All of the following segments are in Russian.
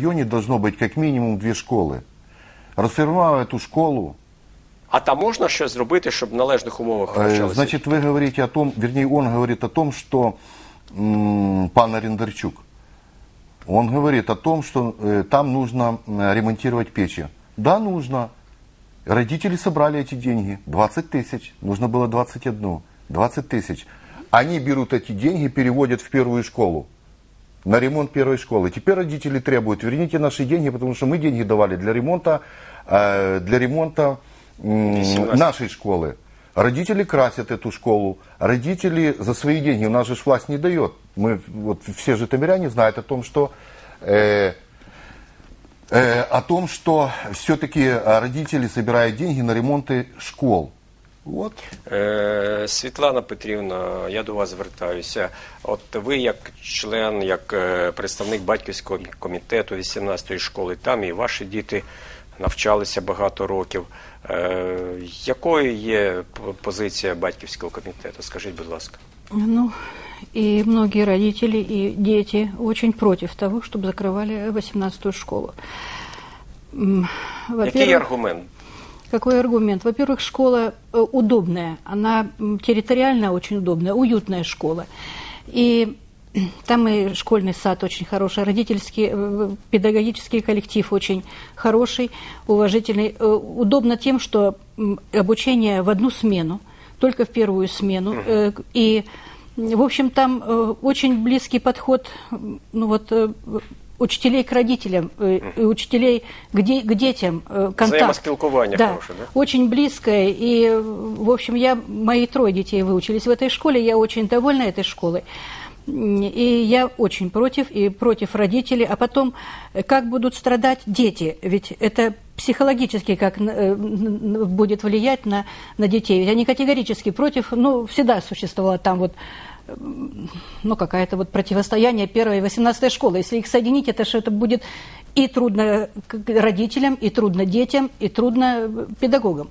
районе должно быть как минимум две школы. Расформировав эту школу, А там можна щось зробити, щоб в належних умовах Э? Значит, вы говорите о том, вернее, он говорит о том, что м, пан Арендарчук, он говорит о том, что э, там нужно м, ремонтировать печи. Да, нужно. Родители собрали эти деньги, 20 тысяч, нужно было 21, 20 тысяч. Они берут эти деньги, переводят в первую школу, на ремонт первой школы. Теперь родители требуют, верните наши деньги, потому что мы деньги давали для ремонта, э, для ремонта м, 18. нашей школы. Родители красят эту школу, родители за свои деньги, у нас же власть не дает. Мы, вот, все житомиряне знают о том, что э, э, о том, что все-таки родители собирают деньги на ремонты школ. Вот. Е, Світлана Петрівна, я до вас звертаюся. От ви, як член, як е, представник батьківського комітету 18-ї школи, там і ваші діти навчалися багато років. Е, Якою є п- позиція батьківського комітету? Скажіть, будь ласка. Ну, и многие родители и дети очень против того, чтобы закрывали 18-ю школу. М, Який во-первых, аргумент? Какой аргумент? Во-первых, школа э, удобная, она территориально очень удобная, уютная школа. И там и школьный сад очень хороший, родительский, э, педагогический коллектив очень хороший, уважительный. Э, Удобно тем, что обучение в одну смену, только в первую смену. Э, И, в общем, там э, очень близкий подход ну, вот, э, учителей к родителям, э, и учителей к, де- к детям, э, контакт. Взаимоспілкування да, хороше, да? очень близкое. И, в общем, я, мои трое детей выучились в этой школе, я очень довольна этой школой. И я очень против, и против родителей. А потом, как будут страдать дети? Ведь это психологически как э, будет влиять на, на детей. Ведь они категорически против, ну, всегда существовало там вот ну, какая-то вот противостояние первой и 18 школы. Если их соединить, это же это будет и трудно к- к родителям, и трудно детям, и трудно э, педагогам.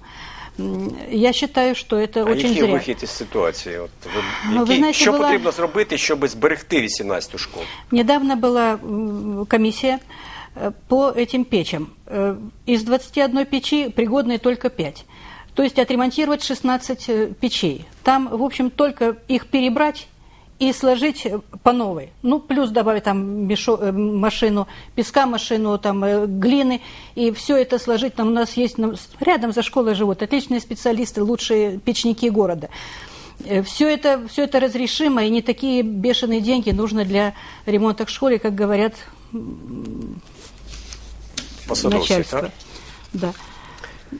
М, Я считаю, что это А очень який зря. вихід із ситуації? От ви, Ну, ви який, знаєте, що була- потрібно зробити, щоб зберегти 18-ту школу? Недавно была м, комиссия э, по этим печам. Э, Из 21 печи пригодны только 5. То есть отремонтировать 16 э, печей. Там, в общем, только их перебрать и сложить э, по новой. Ну, плюс добавить там мешо- э, машину песка, машину там глины, и все это сложить. Там у нас есть, ну, с- рядом за школой живут отличные специалисты, лучшие печники города. Все это, все это разрешимо, и не такие бешеные деньги нужно для ремонта в школе, как говорят начальство. так? Да.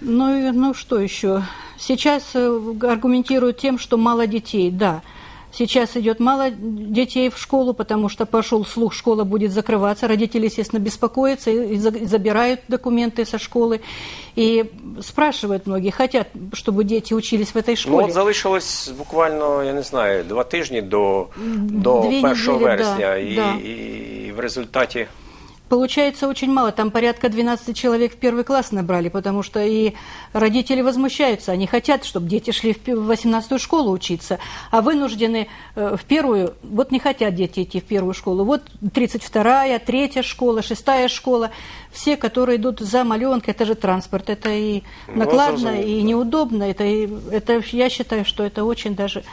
Ну, и, ну что еще? Сейчас э, аргументируют тем, что мало детей. Да, сейчас идет мало детей в школу, потому что пошел слух, школа будет закрываться. Родители, естественно, беспокоятся и за- и забирают документы со школы. И спрашивают многие, хотят, чтобы дети учились в этой Ну, школе. от залишилось буквально, я не знаю, два тижні до, до Дві 1 неділі, вересня, да, і, да. і в результаті Получается очень мало, там порядка 12 человек в первый класс набрали, потому что и родители возмущаются, они хотят, чтобы дети шли в пи- в 18-ю школу учиться, а вынуждены э, в первую, вот не хотят дети идти в первую школу, вот 32-я, третья школа, шестая школа, все, которые идут за маленкой, это же транспорт, это и Ну, накладно, зрозуміло, и да. неудобно, это, и- это, я считаю, что это очень даже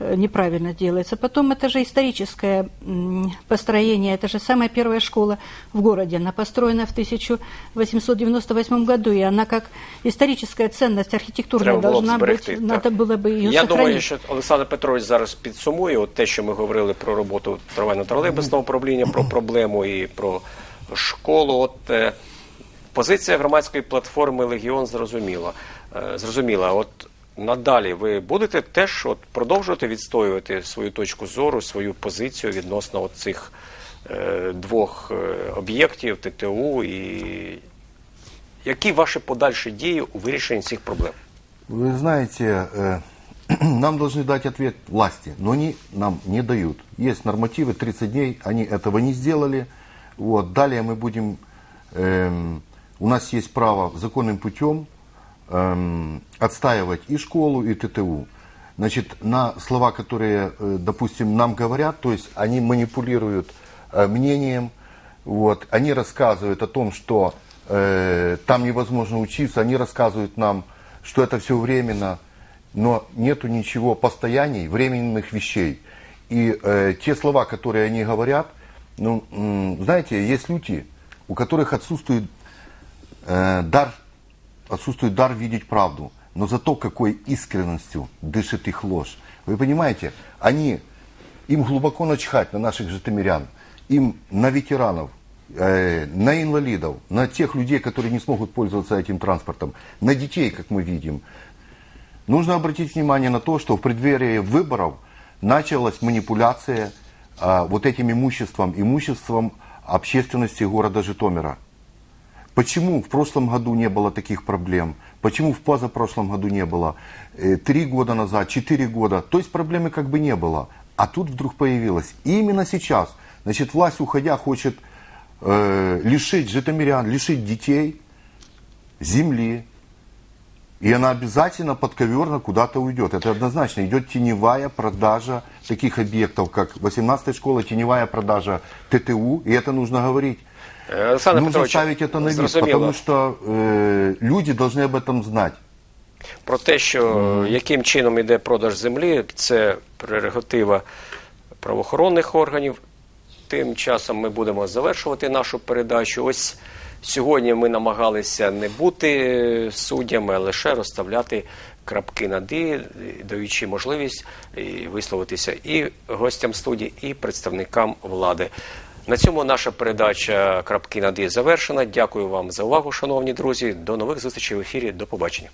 неправильно делается. Потом это же историческое м, построение, это же самая первая школа в городе. Она построена в 1898 году, и она как историческая ценность архитектурная треба було б должна зберегти. быть, так. надо было бы ее Я сохранить. думаю, що Олександр Петрович зараз підсумує от те, що ми говорили про роботу трамвайно-тролейбусного управління, про проблему і про школу. От е, позиція громадської платформи Легіон зрозуміла. Е, зрозуміла. От надалі ви будете теж от продовжувати відстоювати свою точку зору, свою позицію відносно от цих е, двох е, об'єктів ТТУ і які ваші подальші дії у вирішенні цих проблем? Вы знаете, э, нам должны дать ответ власти, но они нам не дают. Есть нормативы 30 дней, они этого не сделали. Вот. Далее мы будем, эм, у нас есть право законным путем эм, отстаивать и школу, и ТТУ. Значит, на слова, которые, э, допустим, нам говорят, то есть они манипулируют э, мнением, Вот, они рассказывают о том, что э, там невозможно учиться, они рассказывают нам, что это все временно, но нету ничего постояний, временных вещей. И э, те слова, которые они говорят, ну, знаете, есть люди, у которых отсутствует э, дар, отсутствует дар видеть правду, но зато какой искренностью дышит их ложь. Вы понимаете, они, им глубоко начхать на наших житомирян, им на ветеранов, э, на инвалидов, на тех людей, которые не смогут пользоваться этим транспортом, на детей, как мы видим. Нужно обратить внимание на то, что в преддверии выборов началась манипуляция а, вот этим имуществом, имуществом общественности города Житомира. Почему в прошлом году не было таких проблем? Почему в позапрошлом году не было? Э, Три года назад, четыре года. То есть проблемы как бы не было. А тут вдруг появилось. И именно сейчас, значит, власть, уходя, хочет э, лишить житомирян, лишить детей земли. И она обязательно подковерно куда-то уйдет. Это однозначно. Идет теневая продажа таких объектов, как 18-я школа, теневая продажа ТТУ. И это нужно говорить. Е, Олександр нужно Петрович, ставить это на вид, зрозуміло. потому что э, люди должны об этом знать. Про те, що яким чином йде продаж землі, це прерогатива правоохоронних органів. Тим часом ми будемо завершувати нашу передачу. Ось сьогодні ми намагалися не бути суддями, а лише розставляти крапки над «і», даючи можливість і висловитися і гостям студії, і представникам влади. На цьому наша передача крапки над «і» завершена. Дякую вам за увагу, шановні друзі. До нових зустрічей в ефірі. До побачення.